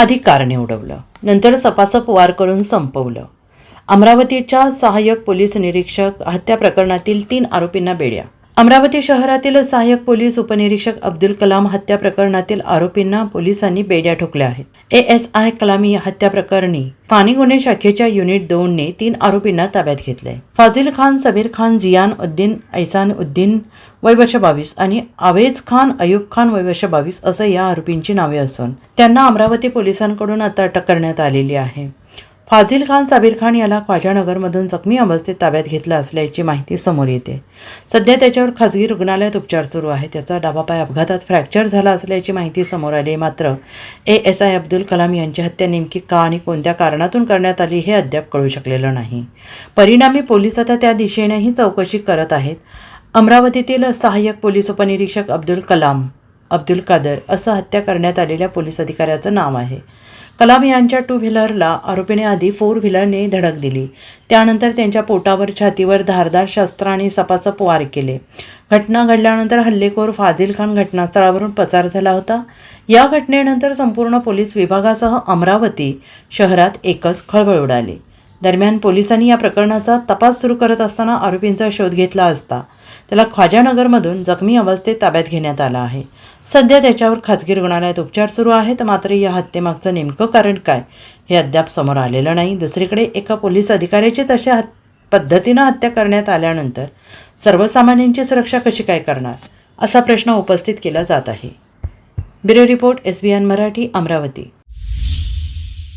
आधी कार निवडवलं नंतर सपासप वार करून संपवलं. अमरावतीच्या सहाय्यक पोलीस निरीक्षक हत्या प्रकरणातील तीन आरोपींना बेड्या अमरावती शहरातील सहाय्यक पोलीस उपनिरीक्षक अब्दुल कलाम हत्या प्रकरणातील आरोपींना पोलिसांनी बेड्या ठोकल्या आहेत. ए एस आय कलामी हत्या प्रकरणी स्थानिक गुन्हे शाखेच्या युनिट दोनने तीन आरोपींना ताब्यात घेतलंय. फाजिल खान सबीर खान जियान उद्दीन ऐसान उद्दीन वय वर्ष बावीस आणि आवेज खान अयुब खान वय वर्ष बावीस असं या आरोपींची नावे असून त्यांना अमरावती पोलिसांकडून आता अटक करण्यात आलेली आहे. फाजिल खान साबीर खान याला ख्वाजानगरमधून जखमी अवस्थेत ताब्यात घेतला असल्याची माहिती समोर येते. सध्या त्याच्यावर खासगी रुग्णालयात उपचार सुरू आहे. त्याचा डावा पाय अपघातात फ्रॅक्चर झाला असल्याची माहिती समोर आली. मात्र A S I Abdul Kalam यांची हत्या नेमकी का आणि कोणत्या कारणातून करण्यात आली हे अद्याप कळू शकलेलं नाही. परिणामी पोलीस आता त्या दिशेनेही चौकशी करत आहेत. अमरावतीतील सहाय्यक पोलीस उपनिरीक्षक अब्दुल कलाम अब्दुल कादर असं हत्या करण्यात आलेल्या पोलीस अधिकाऱ्याचं नाव आहे. कलाम यांच्या टू व्हीलरला आरोपीने आधी फोर व्हीलरने धडक दिली. त्यानंतर त्यांच्या पोटावर छातीवर धारदार शस्त्राने सपासप वार केले. घटना घडल्यानंतर हल्लेखोर फाजिल खान घटनास्थळावरून पसार झाला होता. या घटनेनंतर संपूर्ण पोलीस विभागासह अमरावती शहरात एकच खळबळ उडाली. दरम्यान पोलिसांनी या प्रकरणाचा तपास सुरू करत असताना आरोपींचा शोध घेतला असता त्याला ख्वाजानगरमधून जखमी अवस्थेत ताब्यात घेण्यात आला आहे. सध्या त्याच्यावर खाजगी रुग्णालयात उपचार सुरू आहेत मात्र या हत्येमागचं नेमकं कारण काय हे अद्याप समोर आलेलं नाही. दुसरीकडे एका पोलीस अधिकाऱ्याचीच अशा हत पद्धतीनं हत्या करण्यात आल्यानंतर सर्वसामान्यांची सुरक्षा कशी काय करणार असा प्रश्न उपस्थित केला जात आहे. Bureau report S B N Marathi Amravati.